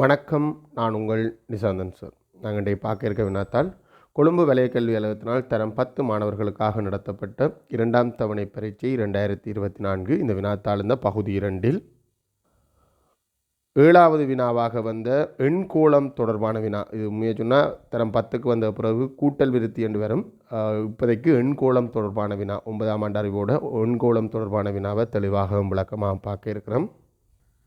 வணக்கம். நான் உங்கள் நிசாந்தன் சார். நாங்கள் இன்றைய பார்க்க இருக்க வினாத்தால் கொழும்பு வலயக்கல்வி அலுவலகத்தினால் தரம் பத்து மாணவர்களுக்காக நடத்தப்பட்ட இரண்டாம் தவணை பரீட்சை ரெண்டாயிரத்தி இருபத்தி நான்கு. இந்த வினாத்தாள் இந்த பகுதி இரண்டில் ஏழாவது வினாவாக வந்த எண்கோளம் தொடர்பான வினா. இது உண்மையை சொன்னால் தரம் பத்துக்கு வந்த பிறகு கூட்டல் விருத்தி என்று வரும். இப்போதைக்கு எண்கோளம் தொடர்பான வினா. ஒன்பதாம் ஆண்டு அறிவோட எண்கோளம் தொடர்பான வினாவை தெளிவாக விளக்கமாக பார்க்க இருக்கிறோம்.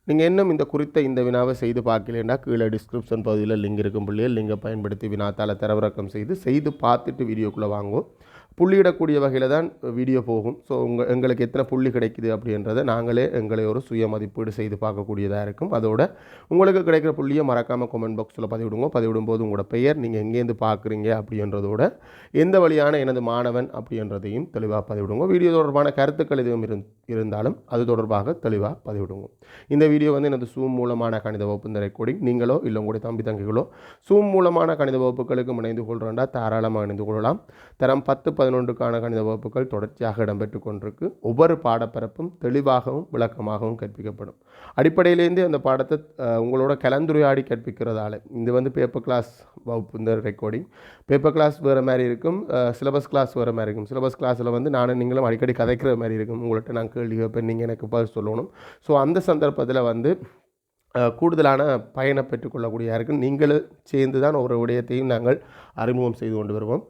நீங்கள் இன்னும் இந்த குறித்த இந்த வினாவை செய்து பார்க்கலன்னா கீழே டிஸ்கிரிப்ஷன் பகுதியில் லிங்க் இருக்கும் பிள்ளைகள் லிங்கை பயன்படுத்தி வினாத்தால் தரவிறக்கம் செய்து செய்து பார்த்துட்டு வீடியோக்குள்ளே வாங்குவோம். புள்ளியிடக்கூடிய வகையில் தான் வீடியோ போகும். ஸோ உங்கள் எங்களுக்கு எத்தனை புள்ளி கிடைக்குது அப்படின்றத நாங்களே எங்களை ஒரு சுய மதிப்பீடு செய்து பார்க்கக்கூடியதாக இருக்கும். அதோட உங்களுக்கு கிடைக்கிற புள்ளியை மறக்காமல் கமெண்ட் பாக்ஸில் பதிவிடுங்க. பதிவிடும்போது உங்களோட பெயர் நீங்கள் எங்கேருந்து பார்க்குறீங்க அப்படின்றதோட எந்த வழியான எனது மாணவன் அப்படின்றதையும் தெளிவாக பதிவிடுங்க. வீடியோ தொடர்பான கருத்துக்கள் எதுவும் இருந்தாலும் அது தொடர்பாக தெளிவாக பதிவிடுங்க. இந்த வீடியோ வந்து எனது சூம் மூலமான கணித வகுப்பு இந்த ரெக்கார்டிங் நீங்களோ இல்லை உங்களுடைய தம்பி தங்கிகளோ சூம் மூலமான கணித வகுப்புகளுக்கு இணைந்து கொள்கிறோண்டா தாராளமாக இணைந்து கொள்ளலாம். தரம் பத்து பதினொன்றுக்கான கணித வகுப்புகள் தொடர்ச்சியாக இடம்பெற்று கொண்டிருக்கு. ஒவ்வொரு பாடப்பரப்பும் தெளிவாகவும் விளக்கமாகவும் கற்பிக்கப்படும். அடிப்படையிலேருந்து அந்த பாடத்தை உங்களோட கலந்துரையாடி கற்பிக்கிறதால இது வந்து பேப்பர் கிளாஸ் வகுப்பு இந்த ரெக்கார்டிங் பேப்பர் கிளாஸ் வேறு மாதிரி இருக்கும் சிலபஸ் கிளாஸ் வேறு மாதிரி இருக்கும். சிலபஸ் கிளாஸில் வந்து நானும் நீங்களும் அடிக்கடி கதைக்கிற மாதிரி இருக்கும். உங்கள்கிட்ட நான் கேள்வி கேட்பேன் நீங்கள் எனக்கு பதில் சொல்லணும். ஸோ அந்த சந்தர்ப்பத்தில் வந்து கூடுதலான பயனை பெற்றுக்கொள்ளக்கூடிய இருக்கும். நீங்களும் சேர்ந்து தான் ஒரு விடயத்தையும் நாங்கள் அறிமுகம் செய்து கொண்டு வருவோம்.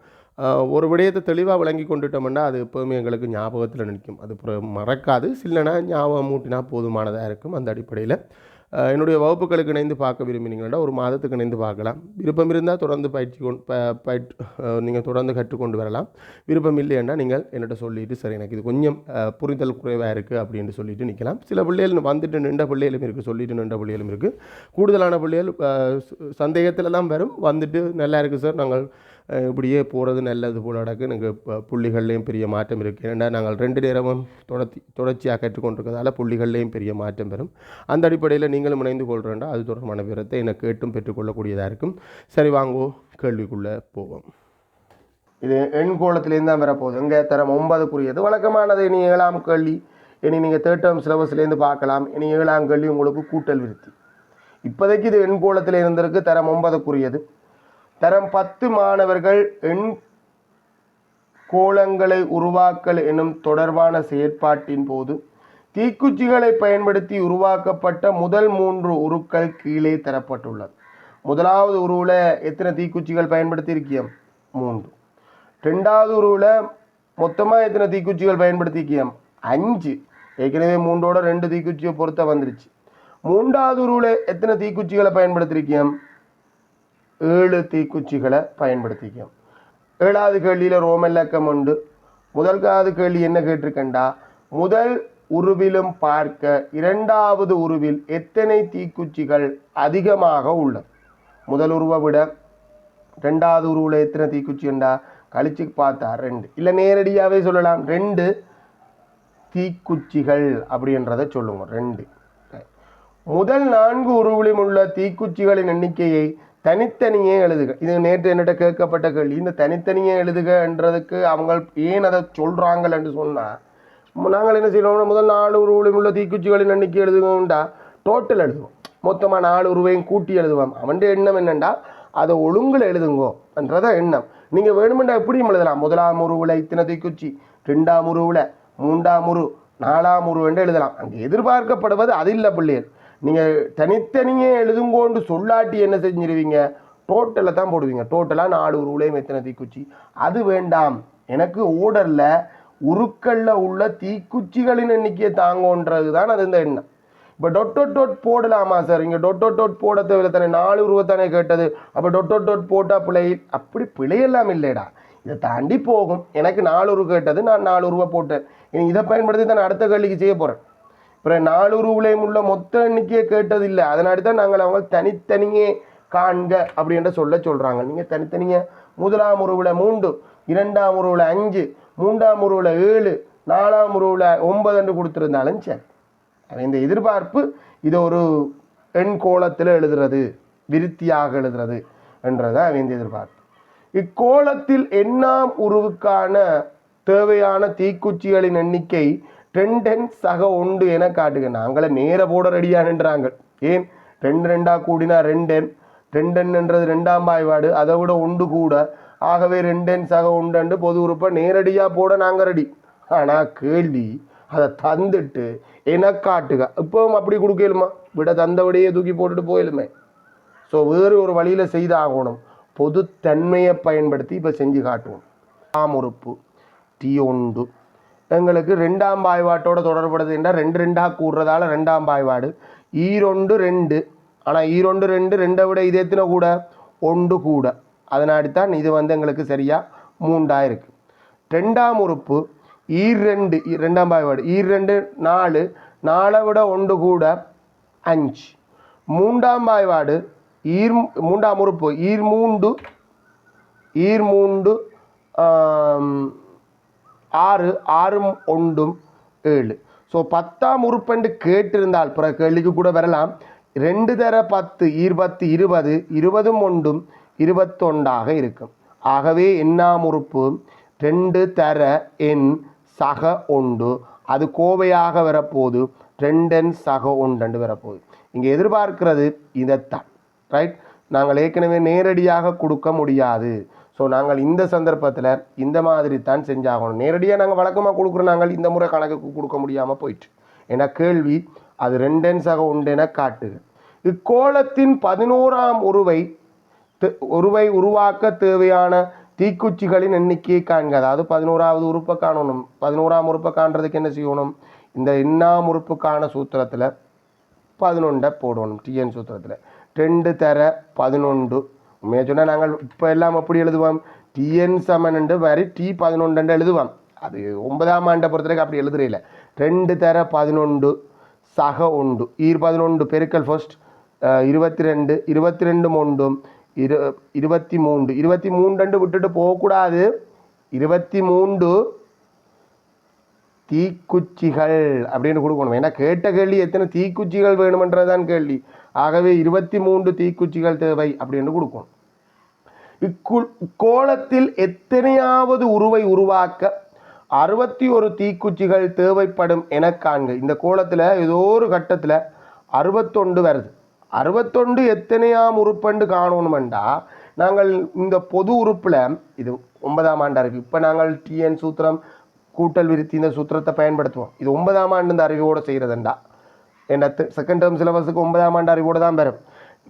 ஒரு விடயத்தை தெளிவாக விளங்கி கொண்டுட்டோம்னா அது எப்போவுமே எங்களுக்கு ஞாபகத்தில் நிற்கும். அது மறக்காது. சில்லனா ஞாபகம் மூட்டினா போதுமானதாக இருக்கும் அந்த அடிப்படையில். என்னுடைய வகுப்புகளுக்கு இணைந்து பார்க்க விரும்பினீங்கன்னா ஒரு மாதத்துக்கு இணைந்து பார்க்கலாம். விருப்பம் இருந்தால் தொடர்ந்து பயிற்சி கொண்டு நீங்கள் தொடர்ந்து கற்றுக்கொண்டு வரலாம். விருப்பம் இல்லைன்னா நீங்கள் என்னட்ட சொல்லிட்டு சரி எனக்கு இது கொஞ்சம் புரிதல் குறைவாக இருக்குது அப்படின்னு சொல்லிட்டு நிற்கலாம் சில பிள்ளைகள் வந்துட்டு நின்ற பிள்ளைகளும் இருக்குது சொல்லிட்டு நின்ற பிள்ளைகளும் இருக்குது கூடுதலான பிள்ளைகள் அஹ், சந்தேகத்தில் தான் வரும். வந்துட்டு நல்லா இருக்குது சார் நாங்கள் இப்படியே போகிறது நல்லது போல் நடக்கு எனக்கு புள்ளிகள்லேயும் பெரிய மாற்றம் இருக்குது ஏன்னா நாங்கள் ரெண்டு நேரமும் தொடர்ச்சி தொடர்ச்சியாக கற்றுக்கொண்டிருக்கிறதால புள்ளிகள்லேயும் பெரிய மாற்றம் பெறும். அந்த அடிப்படையில் நீங்களும் இணைந்து கொள்கிறேன்டா அது தொடர்பான விவரத்தை எனக்கு கேட்டும் பெற்றுக்கொள்ளக்கூடியதாக இருக்கும். சரி வாங்கோ கேள்விக்குள்ளே போவோம். இது எண்கோளத்துலேருந்து தான் வரப்போகுது. இங்கே தரம் ஒன்பதுக்குரியது. வழக்கமானது இனி ஏழாம் கேள்வி. இனி நீங்கள் தேர்ட் சிலபஸ்லேருந்து பார்க்கலாம். இனி ஏழாம் கேள்வி உங்களுக்கு கூட்டல் விருத்தி. இப்போதைக்கு இது எண்கோளத்தில் இருந்திருக்கு. தரம் ஒன்பதுக்குரியது. தரம் பத்து மாணவர்கள் எண் கோலங்களை உருவாக்கல் எனும் தொடர்பான செயற்பாட்டின் போது தீக்குச்சிகளை பயன்படுத்தி உருவாக்கப்பட்ட முதல் மூன்று உருக்கள் கீழே தரப்பட்டுள்ளது. முதலாவது உருவில் எத்தனை தீக்குச்சிகள் பயன்படுத்தி இருக்கியம் மூன்று. ரெண்டாவது உருவில் மொத்தமாக எத்தனை தீக்குச்சிகள் பயன்படுத்திக்கியம் அஞ்சு. ஏற்கனவே மூன்றோட ரெண்டு தீக்குச்சியை பொறுத்த வந்துருச்சு. மூன்றாவது உருவில் எத்தனை தீக்குச்சிகளை பயன்படுத்திருக்கியம் ஏழு தீக்குச்சிகளை பயன்படுத்திக்கும். ஏழாவது கேள்வியில் ரோமல்லக்கம் உண்டு. முதல்காவது கேள்வி என்ன கேட்டிருக்கண்டா முதல் உருவிலும் பார்க்க இரண்டாவது உருவில் எத்தனை தீக்குச்சிகள் அதிகமாக உள்ளது? முதல் உருவை விட ரெண்டாவது உருவில் எத்தனை தீக்குச்சிண்டா கழிச்சு பார்த்தா ரெண்டு. இல்லை நேரடியாகவே சொல்லலாம். ரெண்டு தீக்குச்சிகள் அப்படின்றத சொல்லுவோம். ரெண்டு. முதல் நான்கு உருவிலும் உள்ள தீக்குச்சிகளின் எண்ணிக்கையை தனித்தனியே எழுதுக. இது நேற்று என்னிட்ட கேட்கப்பட்ட கேள்வி. இந்த தனித்தனியே எழுதுகன்றதுக்கு அவங்க ஏன் அதை சொல்கிறாங்கன்னு சொன்னால் நாங்கள் என்ன செய்வோம்னா முதல் நாலு உருவிலும் உள்ள தீக்குச்சிகளின் எண்ணிக்கை எழுதுவோம்டா. டோட்டல் எழுதுவோம். மொத்தமாக நாலு உருவையும் கூட்டி எழுதுவோம். அவன்கிட்ட எண்ணம் என்னண்டா? அதை ஒழுங்கில் எழுதுங்கோன்றத எண்ணம். நீங்கள் வேணுமெண்டா எப்படியும் எழுதலாம். முதலாம் உருவில் இத்தனை தீக்குச்சி ரெண்டாம் உருவில் மூன்றாம் உரு நாலாம் உருவென்று எழுதலாம். அங்கே எதிர்பார்க்கப்படுவது அது இல்லை பிள்ளைகள். நீங்கள் தனித்தனியே எழுதுங்கோண்டு சொல்லாட்டி என்ன செஞ்சிருவீங்க? டோட்டலில் தான் போடுவீங்க. டோட்டலாக நாலு உருவிலையும் எத்தனை தீக்குச்சி. அது வேண்டாம். எனக்கு ஓடரில் உருக்களில் உள்ள தீக்குச்சிகளின் எண்ணிக்கையை தாங்கோன்றது தான் அது இந்த எண்ணம். இப்போ டொட்டோ டொட் போடலாமா சார் இங்கே டொட்டோ டொட் போட தேவையில்ல தானே நாலு உருவத்தானே கேட்டது. அப்போ டொட்டோ டொட் போட்டால் பிழை? அப்படி பிழையெல்லாம் இல்லைடா. இதை தாண்டி போகும். எனக்கு நாலு உருவ கேட்டது. நான் நாலு உருவா போட்டேன். இதை பயன்படுத்தி தான் நான் அடுத்த கேள்விக்கு செய்ய போகிறேன் அப்புறம் நாலு உருவிலையும் உள்ள மொத்த எண்ணிக்கையை கேட்டதில்லை. அதனால தான் நாங்கள் அவங்க தனித்தனியே காண்க அப்படின்ற சொல்ல சொல்கிறாங்க நீங்கள் தனித்தனியே முதலாம் உருவில் மூன்று இரண்டாம் உருவில் அஞ்சு மூன்றாம் உருவில் ஏழு நாலாம் உருவில் ஒன்பதுன்னு கொடுத்துருந்தாலும் சரி. இந்த எதிர்பார்ப்பு இதை ஒரு எண் கோலத்தில் எழுதுறது விருத்தியாக எழுதுறது என்றதான் அவன் இந்த எதிர்பார்ப்பு. இக்கோலத்தில் எண்ணாம் உருவுக்கான தேவையான தீக்குச்சிகளின் எண்ணிக்கை டென் சக உண்டு என காட்டுக. நாங்களே நேர போட ரெடியான்ன்றாங்க ஏன்? ரெண்டு ரெண்டாக கூடினா ரெண்டென் ரெண்டென்ன்றது ரெண்டாம் பாய்வாடு அதை விட ஒன்று கூட. ஆகவே ரெண்டென் சக உண்டு பொது உறுப்பை நேரடியாக போட நாங்கள் ரெடி. ஆனால் கேள்வி அதை தந்துட்டு என காட்டுக. இப்போவும் அப்படி கொடுக்கலுமா? விட தந்தபடியே தூக்கி போட்டுட்டு போயிலுமே. ஸோ வேறு ஒரு வழியில் செய்தாகணும். பொதுத்தன்மையை பயன்படுத்தி இப்போ செஞ்சு காட்டுவோம். ஆம் உறுப்பு டி ஒன்று. எங்களுக்கு ரெண்டாம் பாய்வாட்டோட தொடர்படுது என்றால் ரெண்டு ரெண்டாக கூடுறதால ரெண்டாம் பாய்வாடு. ஈரொண்டு ரெண்டு. ஆனால் ஈரொண்டு ரெண்டு ரெண்டை விட இது எத்தனை கூட? ஒன்று கூட. அதனாடித்தான் இது வந்து எங்களுக்கு சரியாக மூண்டாக இருக்குது ரெண்டாம் உறுப்பு ஈர் ரெண்டு ரெண்டாம் பாய்வாடு. ஈர் ரெண்டு நாலு. நாலை விட ஒன்று கூட அஞ்சு. மூன்றாம் பாய்வாடு ஈர் மூன்றாம் உறுப்பு ஈர் மூண்டு ஈர் மூண்டு ஆறு ஆறும் ஒன்றும் ஏழு. ஸோ பத்தாம் உறுப்பென்று கேட்டிருந்தால் பிற கேள்விக்கு கூட வரலாம். ரெண்டு தர பத்து இருபத்து இருபது இருபதும் ஒன்றும் இருபத்தொண்டாக இருக்கும். ஆகவே எண்ணாம் உறுப்பு ரெண்டு தர எண் சக ஒன்று. அது கோவையாக வரப்போகுது. ரெண்டெண் சக ஒன்று வரப்போகுது. இங்கே எதிர்பார்க்கிறது இதைத்தான். ரைட் நாங்கள் ஏற்கனவே நேரடியாக கொடுக்க முடியாது. ஸோ நாங்கள் இந்த சந்தர்ப்பத்தில் இந்த மாதிரி தான் செஞ்சாகணும். நேரடியாக நாங்கள் வழக்கமாக கொடுக்குறோம். நாங்கள் இந்த முறை கணக்கு கொடுக்க முடியாமல் போயிட்டு ஏன்னா கேள்வி அது ரெண்டென்ஸாக உண்டென காட்டுது. இக்கோளத்தின் பதினோராம் உருவை உருவை உருவாக்க தேவையான தீக்குச்சிகளின் எண்ணிக்கையை காண்க. அதாவது பதினோராவது உறுப்பை காணணும். பதினோராம் உறுப்பை காண்றதுக்கு என்ன செய்யணும்? இந்த எண்ணாம் உறுப்புக்கான சூத்திரத்தில் பதினொன்றை போடணும். டிஎன் சூத்திரத்தில். ரெண்டு தர பதினொன்று. உண்மையாக சொன்னால் நாங்கள் இப்போ எல்லாம் எப்படி எழுதுவோம். டிஎன் சமன்ண்டு மாதிரி டி பதினொன்று எழுதுவோம். அது ஒன்பதாம் ஆண்டை பொறுத்தவரைக்கும் அப்படி எழுதுறையில ரெண்டு தர பதினொன்று சக உண்டு ஈர் பதினொன்று பெருக்கல் ஃபர்ஸ்ட் இருபத்தி ரெண்டு இருபத்தி ரெண்டு மூண்டும் இரு இருபத்தி மூன்று இருபத்தி மூன்று விட்டுட்டு போகக்கூடாது. இருபத்தி மூன்று தீக்குச்சிகள் அப்படின்னு கொடுக்கணும். ஏன்னா கேட்ட கேள்வி எத்தனை தீக்குச்சிகள் வேணுமன்றதுதான் கேள்வி. ஆகவே இருபத்தி மூன்று தீக்குச்சிகள் தேவை அப்படின்னு கொடுக்கணும். இக்குள் இக்கோலத்தில் எத்தனையாவது உருவை உருவாக்க அறுபத்தி ஒரு தீக்குச்சிகள் தேவைப்படும் என காண்க. இந்த கோலத்தில் ஏதோ ஒரு கட்டத்தில் அறுபத்தொண்டு வருது. அறுபத்தொண்டு எத்தனையாம் உறுப்பண்டு காணணுமெண்டா நாங்கள் இந்த பொது உறுப்பில் இது ஒன்பதாம் ஆண்டு அறிவு. இப்போ நாங்கள் டிஎன் சூத்திரம் கூட்டல் விருத்தி இந்த சூத்திரத்தை பயன்படுத்துவோம். இது ஒன்பதாம் ஆண்டு இந்த அறிவோடு செய்கிறதுண்டா என்ன செகண்ட் டேர்ம் சிலபஸுக்கு ஒன்பதாம் ஆண்டு அறிவோடு தான் வரும்.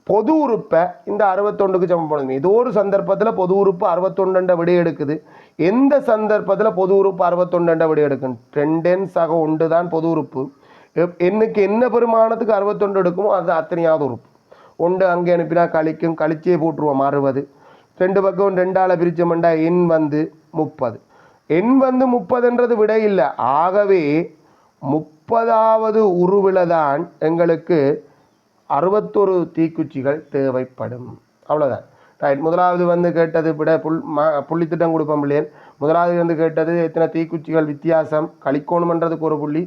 பொது உறுப்பை இந்த அறுபத்தொண்டுக்கு சமம் பண்ணுது ஏதோ ஒரு சந்தர்ப்பத்தில் பொது உறுப்பு அறுபத்தொண்டுண்ட விடை எடுக்குது. எந்த சந்தர்ப்பத்தில் பொது உறுப்பு அறுபத்தொண்டுண்ட விடை எடுக்கும் ரெண்டென் சக ஒன்று தான் பொது உறுப்பு. எப்- என்ன பெருமானத்துக்கு அறுபத்தொண்டு எடுக்குமோ அது அத்தனையாவது உறுப்பு. ஒன்று அங்கே அனுப்பினா கழிக்கும் கழிச்சே போட்டுருவோம் அறுபது. ரெண்டு பக்கம் ரெண்டால் பிரிச்சமெண்டா எண் வந்து முப்பது. எண் வந்து முப்பதுன்றது விடை இல்லை. ஆகவே முப்பதாவது உருவில தான் எங்களுக்கு அறுபத்தொரு தீக்குச்சிகள் தேவைப்படும். அவ்வளோதான் ரைட் முதலாவது வந்து கேட்டது விட புல் மா புள்ளித்திட்டம் கொடுப்போம் பிள்ளைகள் முதலாவது வந்து கேட்டது எத்தனை தீக்குச்சிகள் வித்தியாசம்? கழிக்கணுமன்றதுக்கு ஒரு புள்ளி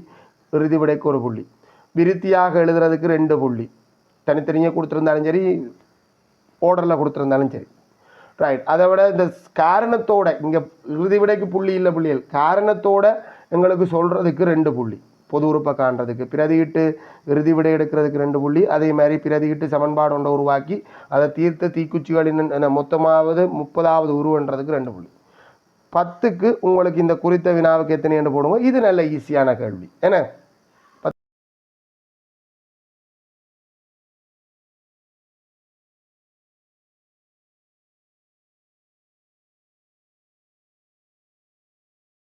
இறுதி விடைக்கு ஒரு புள்ளி. விருத்தியாக எழுதுறதுக்கு ரெண்டு புள்ளி. தனித்தனியாக கொடுத்துருந்தாலும் சரி ஓர்டரில் கொடுத்துருந்தாலும் சரி. ரைட் அதை விட இந்த காரணத்தோட இங்கே இறுதி விடைக்கு புள்ளி இல்லை புள்ளிகள். காரணத்தோட எங்களுக்கு சொல்கிறதுக்கு ரெண்டு புள்ளி. பொது உறுப்பை காண்றதுக்கு. பிரதியிட்டு இறுதி விடை எடுக்கிறதுக்கு ரெண்டு புள்ளி. அதே மாதிரி பிரதியிட்டு சமன்பாடு ஒன்றை உருவாக்கி அதை தீர்த்த தீக்குச்சிகளின் மொத்தமாவது முப்பதாவது உருவன்றதுக்கு ரெண்டு புள்ளி. பத்துக்கு உங்களுக்கு இந்த குறித்த வினாவுக்கு எத்தனை என்று போடுவோம் இது நல்ல ஈஸியான கேள்வி. என்ன?